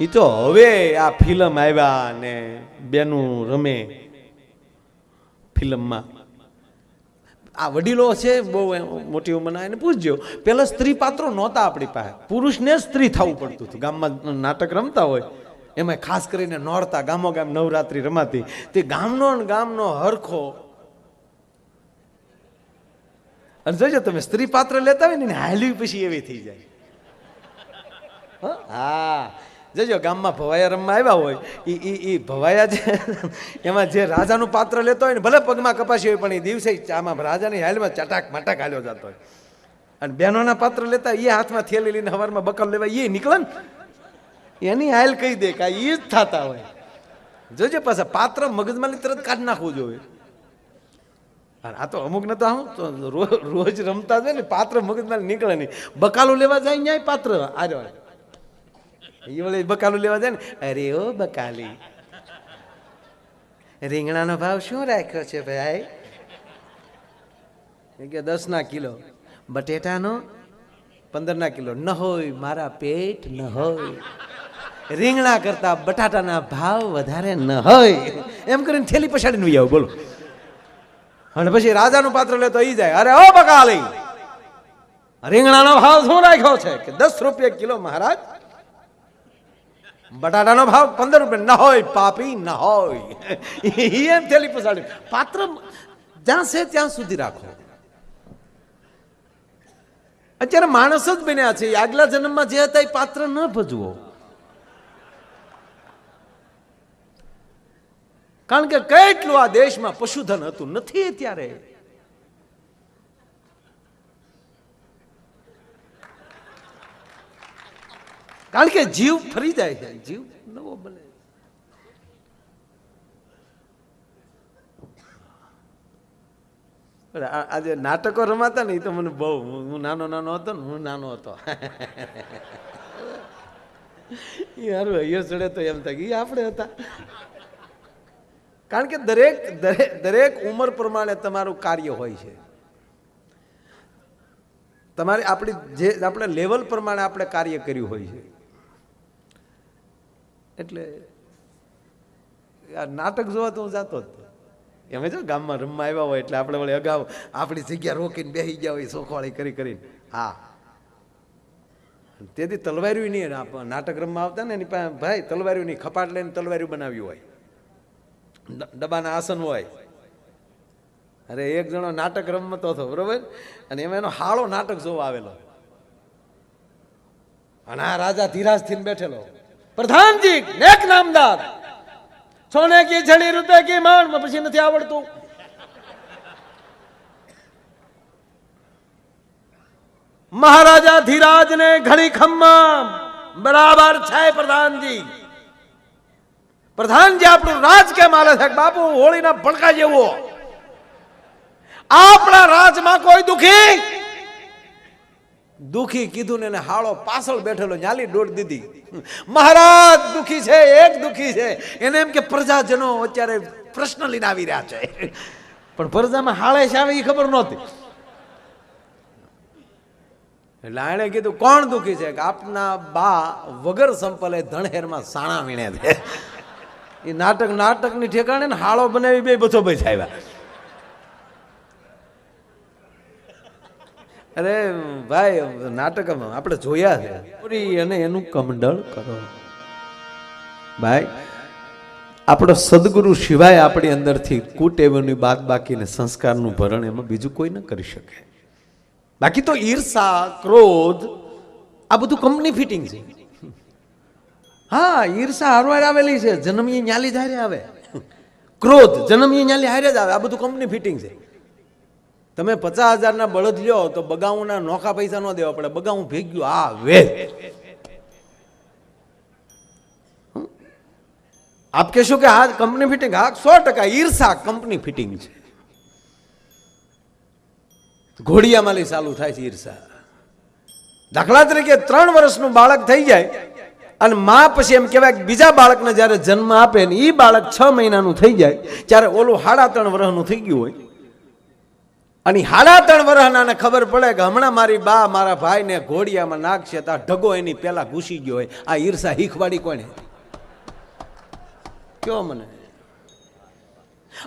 એ તો હવે આ ફિલ્મ આવ્યા ને બેનું રમે ફિલ્મમાં. આ વડીલો છે, બહુ મોટી ઉંમરના, એને પૂછજો. પેલા સ્ત્રી પાત્રો નહોતા આપણી પાસે. પુરુષને સ્ત્રી થવું પડતું હતું. ગામમાં નાટક રમતા હોય એમાં ખાસ કરીને નોરતા ગામો ગામ નવરાત્રી રમાતી. તે ગામનો ગામનો હરખો. અને જોજો, તમે સ્ત્રી પાત્ર લેતા હોય ને હાલવી પછી એવી થઈ જાય. હં? હા જોજો ગામમાં ભવાયા રમવા આવ્યા હોય એ એ એ ભવાયા છે. એમાં જે રાજાનું પાત્ર લેતો હોય ને, ભલે પગમાં કપાસી હોય, પણ એ દિવસે આમાં રાજાની હાલમાં ચટાક મટાક હાલ્યો જતો હોય. અને બહેનોના પાત્ર લેતા એ હાથમાં થેલી લઈને સવારમાં બકલ લેવા એ નીકળે ને. એની હાલ કહી દે કે એ જ થતા હોય. જોજો પાછા, પાત્ર મગજમાં તરત કાઢી નાખવું જોઈએ. આ તો અમુક ને તો આમ તો રોજ રમતા જાય ને, પાત્ર મગજમાં નીકળે નહીં. બકાલું લેવા જાય ન્યાય પાત્ર. આજો એ બકાલું લેવા જાય ને? અરે ઓ બકાલી. રીંગણાનો ભાવ શું રાખ્યો છે ભાઈ? કે દસ ના કિલો. બટેટાનો પંદર ના કિલો. ન હોય, મારા પેટ ન હોય. રીંગણા કરતા બટાટાના ભાવ વધારે ન હોય. એમ કરીને થેલી પછાડીને આવું, બોલો. અને પછી રાજાનું પાત્ર લે તો એ જાય. અરે ઓ બકાલી! રીંગણાનો ભાવ શું રાખ્યો છે? કે દસ રૂપિયા કિલો મહારાજ બટાટાનો ભાવ પંદર રૂપિયા. ન હોય, પાપી, ન હોય. એમ થેલી પછાડી. પાત્ર જ્યાં છે ત્યાં સુધી રાખો. અત્યારે માણસ જ બન્યા છે. આગલા જન્મમાં જે હતા એ પાત્ર ન ભજવો. કારણ કે કેટલું આ દેશમાં પશુધન હતું? નથી ત્યારે. કારણ કે જીવ ફરી જાય છે. જીવ નવો બને. આજે નાટકો રમાતા ને એ તો મને બહુ હું નાનો નાનો હતો ને, હું નાનો હતો. એ હારું અહીંયા ચડે તો એમ થાય આપણે હતા. કારણ કે દરેક દરેક ઉંમર પ્રમાણે તમારું કાર્ય હોય છે. તમારે આપણી જે આપણે લેવલ પ્રમાણે આપણે કાર્ય કર્યું હોય છે. એટલે, આ નાટક જોવા તો હું જાતો જ. એમ જો ગામમાં રમવા આવ્યા હોય એટલે આપણે વળી અગાઉ આપણી જગ્યા રોકીને બેસી ગયા હોય સોખવાળી કરી કરીને. હા. તેથી તલવાર્યું નહીં નાટક રમવા આવતા ને એની પાસે ભાઈ તલવાર્યું નહીં, ખપાટ લઈને તલવાર્યું બનાવ્યું હોય. ડબ્બાના આસન હોય. અરે એક જણો નાટક રમતો હતો, બરોબર? અને એમાં એનો હાળો નાટક જોવા આવેલો. અને આ રાજા ધીરાજ થઈને બેઠેલો. પ્રધાનજી, નેક નામદાર. સોને કી છડી રૂપે કી માણ પછી નથી આવડતું. મહારાજા ધીરાજ ને ઘણી ખમ્મા બરાબર છે, પ્રધાનજી. પ્રધાનજી, આપણું રાજ કેમ હાલે છે? બાપુ, હોળીના ભડકા જેવો. આપણા રાજમાં કોઈ દુખી? દુખી કીધું ને હાળો પાછળ બેઠેલો, ન્યાલી દોડ દીધી. મહારાજ દુખી છે, એક દુખી છે. એને એમ કે પ્રજાજનો અત્યારે પ્રશ્ન લઈને આવી રહ્યા છે. પણ પ્રજામાં હાળે છે આવે એ ખબર નહોતી. એટલે આણે કીધું, કોણ દુખી છે? કે આપના બા વગર સંપલે ધણહેરમાં સાણા વીણે છે. એ નાટક, નાટકની ઠેકાણે ને હાળો બનાવી બે બચો ભાઈ આવ્યા અરે ભાઈ નાટકમાં આપણે જોયા છે. પૂરી અને એનું કમંડળ કરો. ભાઈ આપણો સદગુરુ સિવાય આપણી અંદરથી કુટેવની બાદ બાકીને સંસ્કારનું ભરણ એમાં બીજું કોઈ ન કરી શકે. બાકી તો ઈર્ષા ક્રોધ આ બધું કંપની ફિટિંગ છે. હા ઈર્ષા હારવાર આવેલી છે. જન્મી ન્યાલી હારે આવે. ક્રોધ જન્મી ન્યાલી હારે જ આવે. આ બધું કંપની ફિટિંગ છે. તમે પચાસ હજારના બળદ લ્યો તો બગાઉના નોખા પૈસા ન દેવા પડે. બગાઉં ભેગ્યું આ વે આપ કહેશો કે હા કંપની ફિટિંગ હા સો ટકા ઈર્ષા કંપની ફિટિંગ છે. ઘોડિયામાલી ચાલુ થાય છે ઈર્ષા. દાખલા તરીકે ત્રણ વર્ષનું બાળક થઈ જાય અને મા પછી એમ કહેવાય બીજા બાળકને જ્યારે જન્મ આપે ને એ બાળક છ મહિનાનું થઈ જાય, ત્યારે ઓલું સાડા ત્રણ વર્ષનું થઈ ગયું હોય. અને હાડા ત્રણ વર્ષના ખબર પડે કે હમણાં મારી બા મારા ભાઈને ઘોડિયામાં નાખશે તો ઢગો એની પેલા ઘૂસી ગયો હોય. આ ઈર્ષા હીખવાડી કોને કયો મને?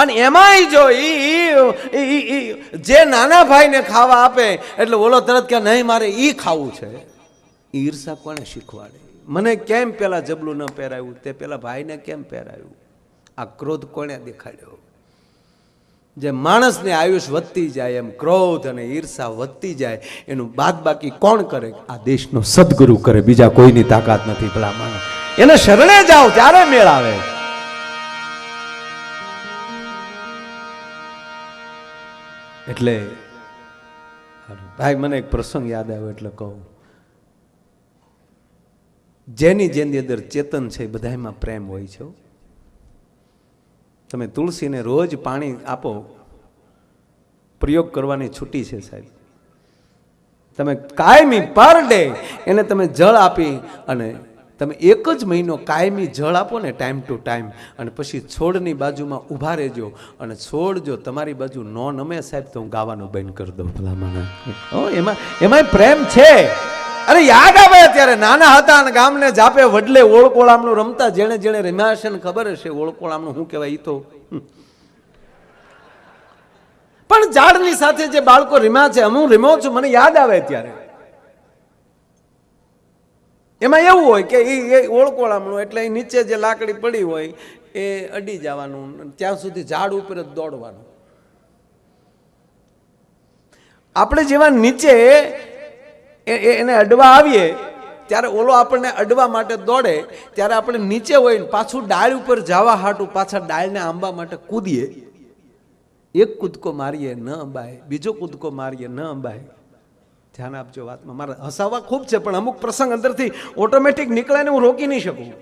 અને એમાંય જો ઈ જે નાના ભાઈને ખાવા આપે, એટલે ઓલો તરત કે નહીં, મારે ઈ ખાવું છે. ઈર્ષા કોને શીખવાડે? મને કેમ પેલા જબલું ન પહેરાવ્યું તે પેલા ભાઈને કેમ પહેરાવ્યું આ ક્રોધ કોણે દેખાડ્યો? જે માણસને આયુષ વધતી જાય, એમ ક્રોધ અને ઈર્ષા વધતી જાય, એનું બાદ બાકી કોણ કરે? આ દેશનો સદગુરુ કરે, બીજા કોઈની તાકાત નથી પેલા માણસ. એને શરણે જાઓ, ત્યારે મેળ આવે. એટલે, ભાઈ, મને એક પ્રસંગ યાદ આવ્યો, એટલે કહું. જેની જેની અંદર ચેતન છે બધામાં પ્રેમ હોય છે. તમે તુલસીને રોજ પાણી આપો. પ્રયોગ કરવાની છૂટી છે સાહેબ. તમે કાયમી પર ડે એને તમે જળ આપી અને તમે એક જ મહિનો કાયમી જળ આપો ને ટાઈમ ટુ ટાઈમ અને પછી છોડની બાજુમાં ઊભા રહેજો અને છોડ જો તમારી બાજુ ન નમે સાહેબ તો હું ગાવાનું બંધ કરી દઉં ભલામણ. એમાં એમાં પ્રેમ છે. અરે યાદ આવે અત્યારે નાના હતા અને ગામને જાપે વડલે ઓળકોળામનું રમતા જેણે જેણે રમ્યા ખબર હશે ઓળકોળામનું શું કહેવાય તો. પણ ઝાડની સાથે જે બાળકો રીમા છે, હું રીમો છું, મને યાદ આવે ત્યારે. એમાં એવું હોય કે એ ઓળકોળામણું એટલે એ નીચે જે લાકડી પડી હોય, એ અડી જવાનું ત્યાં સુધી ઝાડ ઉપર જ દોડવાનું. આપણે જેવા નીચે એ- એને અડવા આવીએ, ત્યારે ઓલો આપણને અડવા માટે દોડે, ત્યારે આપણે નીચે હોય ને પાછું ડાળ ઉપર જવા હાટું પાછા ડાળને આંબા માટે કૂદીએ. એક કૂદકો મારીએ, ન અંબાય બીજો કૂદકો મારીએ, ન અંબાય ધ્યાન આપજો વાતમાં. મારે હસાવા ખૂબ છે, પણ અમુક પ્રસંગ અંદરથી ઓટોમેટિક નીકળે ને હું રોકી નહીં શકું.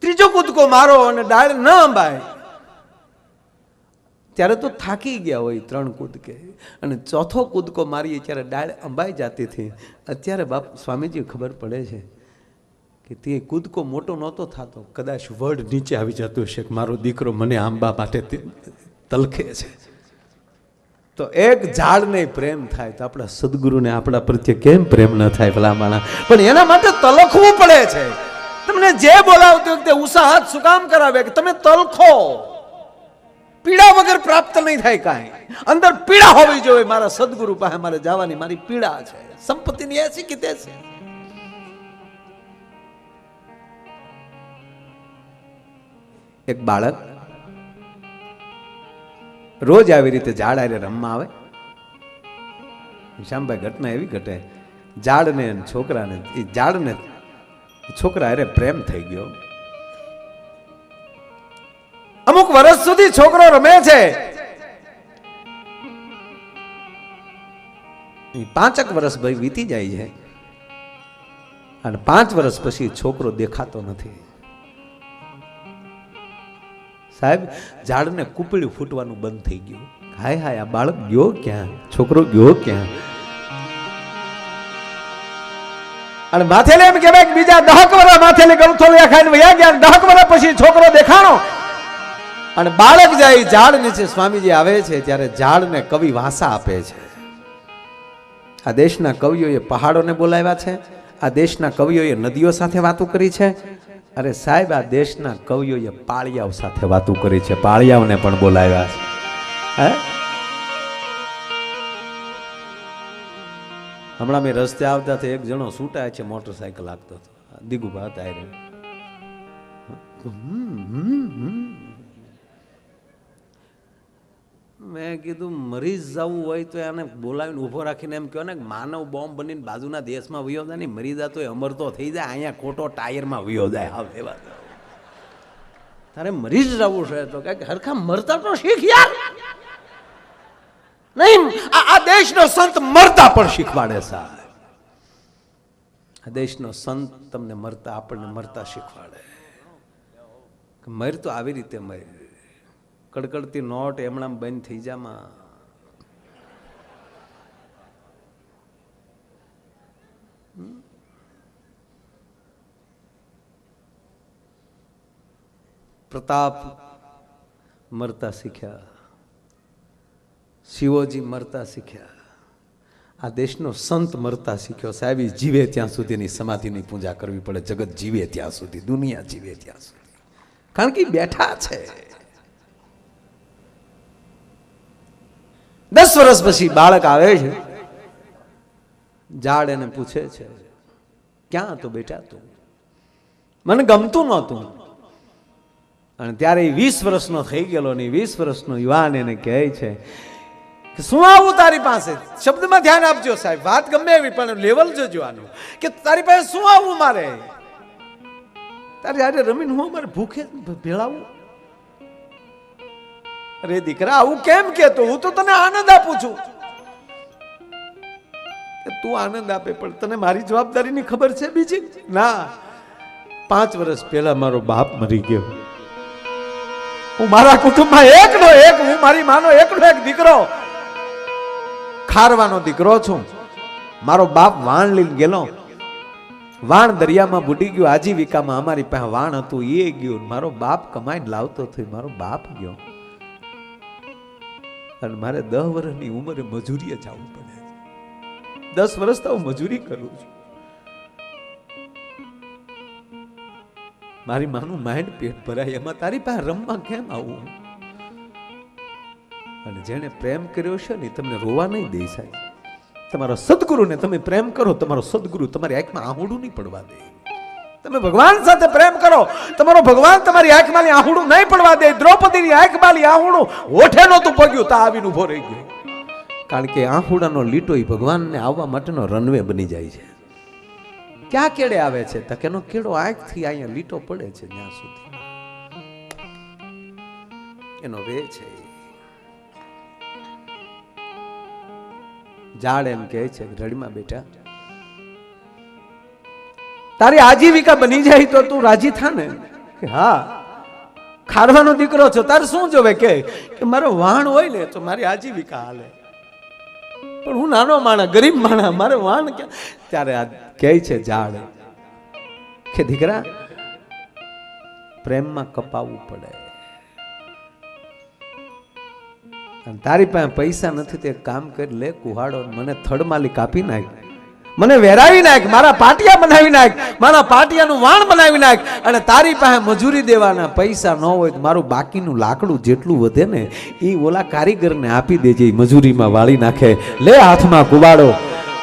ત્રીજો કૂદકો મારો અને ડાળ ન અંબાય ત્યારે તો થાકી ગયા હોય ત્રણ કૂદકે. અને ચોથો કૂદકો મારીએ ત્યારે ડાળ અંબાઈ જતી હતી. અત્યારે બાપ સ્વામીજી ખબર પડે છે કે તે કૂદકો મોટો નહોતો થતો. કદાચ વર્ડ નીચે આવી જતું હશે કે મારો દીકરો મને આંબા માટે તલખે છે. તો એક ઝાડને પ્રેમ થાય તો આપણા સદગુરુને આપણા પ્રત્યે કેમ પ્રેમ ન થાય ભલા માણા પણ એના માટે તલખવું પડે છે. તમને જે બોલાવતી વખતે ઉત્સાહ શું કામ કરાવે કે તમે તલખો? પીડા વગર પ્રાપ્ત નહીં થાય કાંઈ. અંદર પીડા હોવી જોઈએ. મારા સદગુરુ પાસે મારે જવાની મારી પીડા છે. સંપત્તિની એસી કે તેસી? એક બાળક રોજ આવી રીતે ઝાડ આરે રમવા આવે. શ્યામભાઈ ઘટના એવી ઘટે. ઝાડને છોકરાને એ ઝાડને છોકરા અરે પ્રેમ થઈ ગયો. અમુક વર્ષ સુધી છોકરો રમે છે. પાંચક વર્ષ ભાઈ વીતી જાય છે. અને પાંચ વર્ષ પછી છોકરો દેખાતો નથી. સાહેબ, ઝાડને કૂપળ્યું ફૂટવાનું બંધ થઈ ગયું. હાય હાય, આ બાળક ગયો ક્યાં? છોકરો ગયો ક્યાં? અને માથેલે એમ કહેવાય બીજા દહક વર્ષ માથેલે ગળથોલિયા ખાઈને વયા ગયા દહક વર્ષ પછી છોકરો દેખાણો. અને બાળક જાય ઝાડ નીચે સ્વામીજી આવે છે, ત્યારે ઝાડને કવિ વાસા આપે છે. આ દેશના કવિઓએ પહાડોને બોલાવ્યા છે, આ દેશના કવિઓએ નદીઓ સાથે વાતો કરી છે. અરે સાહેબ, આ દેશના કવિઓએ પાળિયાઓ સાથે વાતો કરી છે, પાળિયાઓને પણ બોલાવ્યા છે. હે? હમણાં મેં રસ્તે આવતા એક જણો છૂટાય છે, મોટરસાયકલ લાગતો હતો. દીગુભા હતા એ રહ્યા. મેં કીધું, મરી જવું હોય તો એને બોલાવીને ઊભો રાખીને એમ કહો ને માનવ બોમ્બ બનીને બાજુના દેશમાં વયો જાય ને મરી જતો એ અમર થઈ જાય, અહીંયા ખોટો ટાયરમાં વયો જાય. હા એવા તારે મરી જ જવું છે તો કે હરખા મરતા તો શીખ યાર. નહીં, આ દેશનો સંત મરતા પણ શીખવાડે સાહેબ. આ દેશનો સંત તમને મરતા, આપણને મરતા શીખવાડે. મર તો આવી રીતે મર. કડકડતી નોટ એમણામ બંધ થઈ જામાં. પ્રતાપ મરતા શીખ્યા. શિવોજી મરતા શીખ્યા. આ દેશનો સંત મરતા શીખ્યો સાહેબ જીવે ત્યાં સુધીની સમાધિની પૂજા કરવી પડે. જગત જીવે ત્યાં સુધી, દુનિયા જીવે ત્યાં સુધી. કારણ કે બેઠા છે. દસ વર્ષ પછી બાળક આવે છે, ઝાડ એને પૂછે છે, ક્યાં હતો બેટા તું? મને ગમતું નહોતું. અને ત્યારે એ વીસ વર્ષનો થઈ ગયેલો ને વીસ વર્ષનો યુવાન એને કહે છે શું આવું તારી પાસે? શબ્દમાં ધ્યાન આપજો સાહેબ. વાત ગમે એવી, પણ લેવલ જોજો આનું. કે તારી પાસે શું આવવું મારે? તારી આજે રમીને હું મારે ભૂખે ભેળાવું? અરે દીકરા, આવું કેમ કેતો હું તો તને આનંદ આપું છું. તું આનંદ આપે, પણ તને મારી જવાબદારીની ખબર છે બીજી? ના. પાંચ વર્ષ પહેલા મારો બાપ મરી ગયો. હું મારા કુટુંબમાં એકનો એક, હું મારી માનો એકનો એક દીકરો. ખારવાનો દીકરો છું. મારો બાપ વાણ લઈને ગયેલો. વાણ દરિયામાં બુડી ગયો, આજીવિકામાં અમારી પાસે વાણ હતું, એ ગયું. મારો બાપ કમાઈને લાવતો થયો, મારો બાપ ગયો. અને મારે દસ વર્ષની ઉંમરે મજૂરીએ જવું પડે છે. દસ વર્ષ તો હું મજૂરી કરું છું. મારી માનું માઇન્ડ પેટ ભરાય, એમાં તારી પાસે રમવા કેમ આવું અને જેને પ્રેમ કર્યો છે ને તમને રોવા નહીં દે સાહેબ. તમારા સદગુરુને તમે પ્રેમ કરો, તમારો સદગુરુ તમારી આંખમાં આહુડું નહીં પડવા દે. તમે ભગવાન સાથે પ્રેમ કરો, તમારો ભગવાન તમારી આંખમાં આહુડું નહીં પડવા દે, દ્રૌપદીની આંખમાં આહુડું ઓઠે નહોતું પગ્યું તા આવીને ઊભો રહી ગયો. કારણ કે આહુડાનો લીટો એ ભગવાનને આવવા માટેનો રનવે બની જાય છે. ક્યાં કેડે આવે છે? તો કેનો કેડો આંખથી અહીંયા લીટો પડે છે ત્યાં સુધી. એનો વે છે ઝાડ એમ કહે છે, રડીમાં બેટા તારી આજીવિકા બની જાય તો તું રાજી થા ને? કે હા. ખારવાનો દીકરો છો, તારે શું જોવે? કે મારો વાણ હોય ને તો મારી આજીવિકા હાલે. પણ હું નાનો માણા ગરીબ માણા મારે વાણ કે ત્યારે આ કહે છે ઝાડ કે દીકરા, પ્રેમમાં કપાવવું પડે. તારી પાસે પૈસા નથી, તે કામ કરી, લે કુહાડો મને મને થડમાલી કાપી નાખ. મને વેરાવી નાખ, મારા પાટિયા બનાવી નાખ, મારા પાટિયાનું વાણ બનાવી નાખ અને તારી પાસે મજૂરી દેવાના પૈસા ન હોય તો મારું બાકીનું લાકડું જેટલું વધે ને એ ઓલા કારીગરને આપી દેજે મજૂરીમાં વાળી નાખે. લે હાથમાં કુવાડો.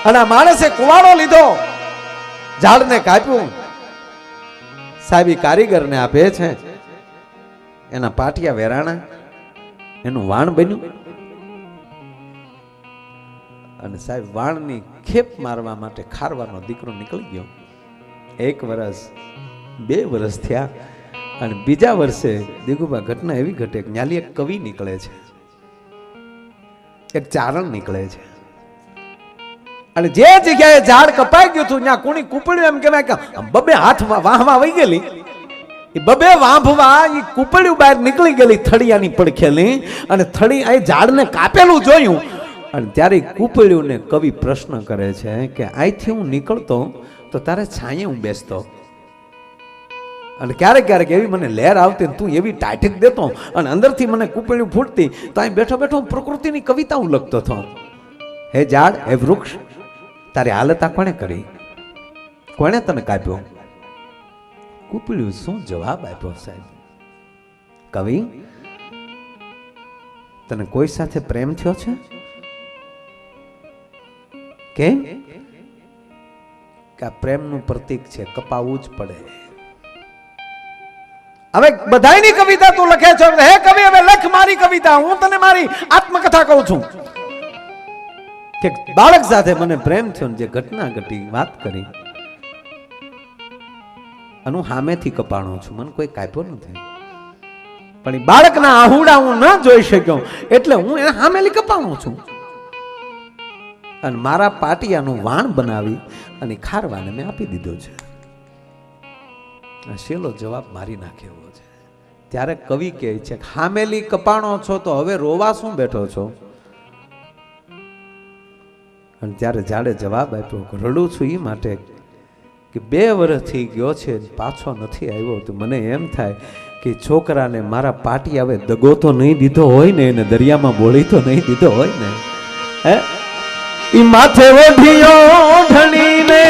અને માણસે કુવાડો લીધો. ઝાડને કાપ્યું. સાહેબ કારીગરને આપે છે. એના પાટિયા વેરાણા. એનું વાણ બન્યું. અને સાહેબ વાણની ખેપ મારવા માટે ખારવાનો દીકરો નીકળી ગયો. એક વર્ષ બે વરસ થયા અને બીજા વર્ષે દીગુભા ઘટના એવી ઘટે કે એક કવિ નીકળે છે. એક ચારણ નીકળે છે. અને જે જગ્યાએ ઝાડ કપાઈ ગયું હતું, ત્યાં કોણી કૂપડ્યું એમ કહેવાય કે બબે હાથમાં વાહમાં વહી ગયેલી. એ બબે વાંભવા એ કૂપડ્યું બહાર નીકળી ગયેલી થળિયાની પડખેલી અને થળી એ ઝાડને કાપેલું જોયું. અને ત્યારે કૂપળ્યુંને કવિ પ્રશ્ન કરે છે કે અહીંથી હું નીકળતો તો તારે છાંયે હું બેસતો અને ક્યારેક ક્યારેક એવી મને લહેર આવતી તું એવી ટાઈટક દેતો અને અંદરથી મને કૂપળ્યું ફૂટતી તો અહીં બેઠો બેઠો પ્રકૃતિની કવિતા હું લખતો હતો. હે ઝાડ, હે વૃક્ષ, તારી હાલત આ કોણે કરી? કોણે તને કાપ્યો? કૂપળ્યું શું જવાબ આપ્યો સાહેબ? કવિ, તને કોઈ સાથે પ્રેમ થયો છે? કેમ કે આ પ્રેમનું પ્રતીક છે કપાવવું જ પડે. હવે બધાની કવિતા તું લખે છો. હે કવિ, હવે લખ મારી કવિતા. હું તને મારી આત્મકથા કહું છું. કે બાળક સાથે મને પ્રેમ થયો જે ઘટના ઘટી, વાત કરી. અને હામેથી કપાણો છું. મને કોઈ કાપ્યો નથી પણ બાળકના આહુડા હું ન જોઈ શક્યો. એટલે હું એને હામેલી કપાણો છું. અને મારા પાટિયાનું વાણ બનાવી અને ખારવાને મેં આપી દીધો છે. શેલો જવાબ મારી નાખે એવો છે. ત્યારે કવિ કહે છે હામેલી કપાણો છો તો હવે રોવા શું બેઠો છો? અને ત્યારે જાડે જવાબ આપ્યો રડું છું એ માટે કે બે વર્ષથી ગયો છે, પાછો નથી આવ્યો. તો મને એમ થાય કે છોકરાને મારા પાટી આવે દગો તો નહીં દીધો હોય ને, એને દરિયામાં બોળી તો નહીં દીધો હોય ને? હે? ઈ માથે ઓઢિયો ઢણીને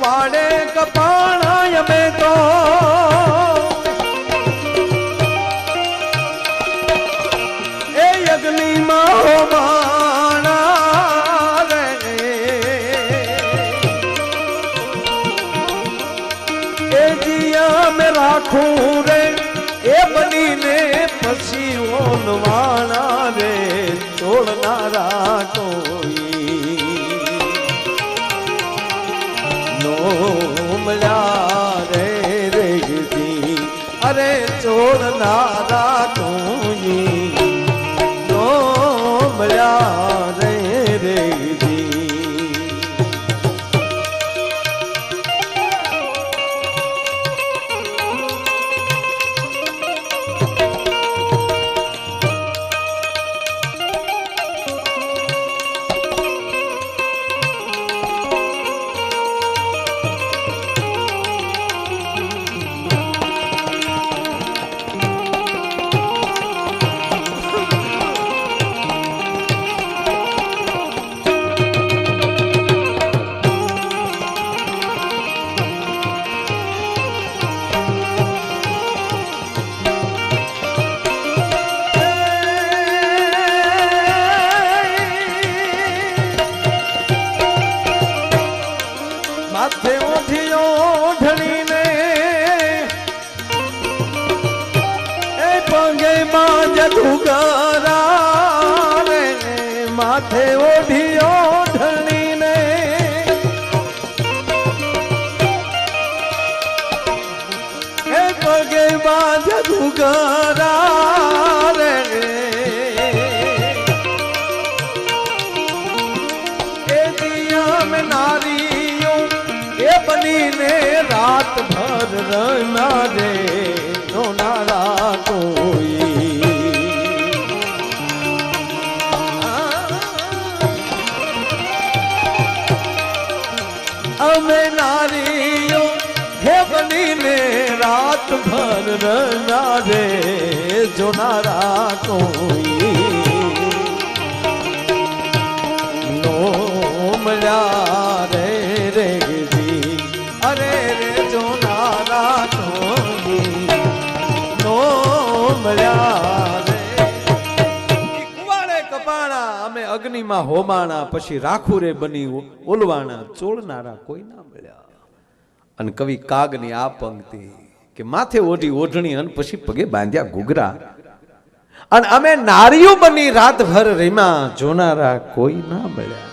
કુવાડે કપાણાય મેં તો છોડનારા કોઈ માં ભર રે જોનારા કોઈ. નો મળ્યા રે રેગજી અરે રે જોનારા કોઈ. નો મળ્યા રે અમે અગ્નિમાં હોમાણા પછી રાખું રે બની ઓલવાણા ચોળનારા કોઈ ના મળ્યા. અને કવિ કાગની આ પંક્તિ કે માથે ઓઢી ઓઢણી અને પછી પગે બાંધ્યા ઘૂઘરા. અને અમે નારીઓ બની રાતભર રીમા જોનારા કોઈ ના મળ્યા.